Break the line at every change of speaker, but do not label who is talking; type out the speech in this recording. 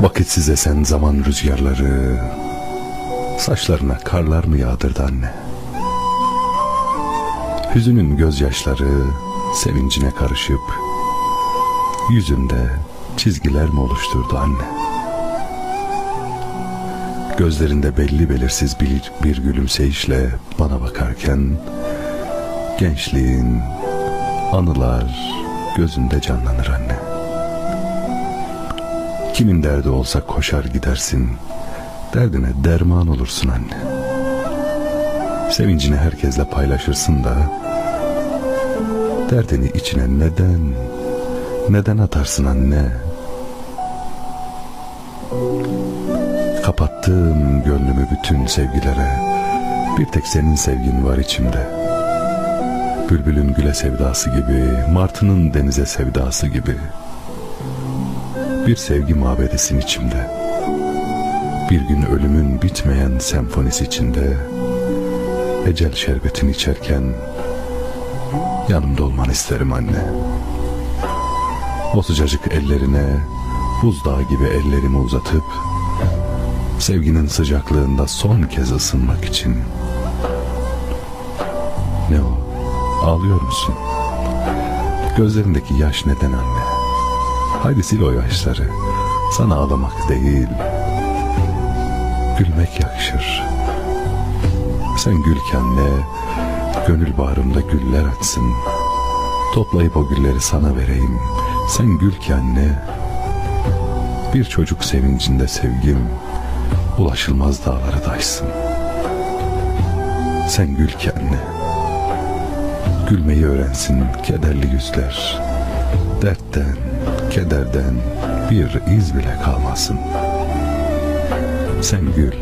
Vakitsiz esen zaman rüzgarları Saçlarına karlar mı yağdırdı anne? Hüzünün gözyaşları Sevincine karışıp Yüzünde çizgiler mi oluşturdu anne? Gözlerinde belli belirsiz bir, bir gülümseyişle bana bakarken Gençliğin, anılar gözünde canlanır anne. Kimin derdi olsa koşar gidersin, derdine derman olursun anne. Sevincini herkesle paylaşırsın da, derdini içine neden, neden atarsın anne? Kapattım gönlümü bütün sevgilere, bir tek senin sevgin var içimde.'' Bülbülün güle sevdası gibi, martının denize sevdası gibi. Bir sevgi mabedesin içimde. Bir gün ölümün bitmeyen senfonisi içinde. Ecel şerbetini içerken yanımda olmanı isterim anne. O sıcacık ellerine buzdağı gibi ellerimi uzatıp sevginin sıcaklığında son kez ısınmak için. Ne o? Ağlıyor musun? Gözlerindeki yaş neden anne? Haydi sil o yaşları. Sana ağlamak değil, gülmek yakışır. Sen gülken ne, gönül bağrımda güller açsın. Toplayıp o gülleri sana vereyim. Sen gülken ne, bir çocuk sevincinde sevgim, ulaşılmaz dağları daşsın. Sen gülken ne, Gülmeyi öğrensin kederli yüzler. Dertten, kederden bir iz bile kalmasın. Sen gül,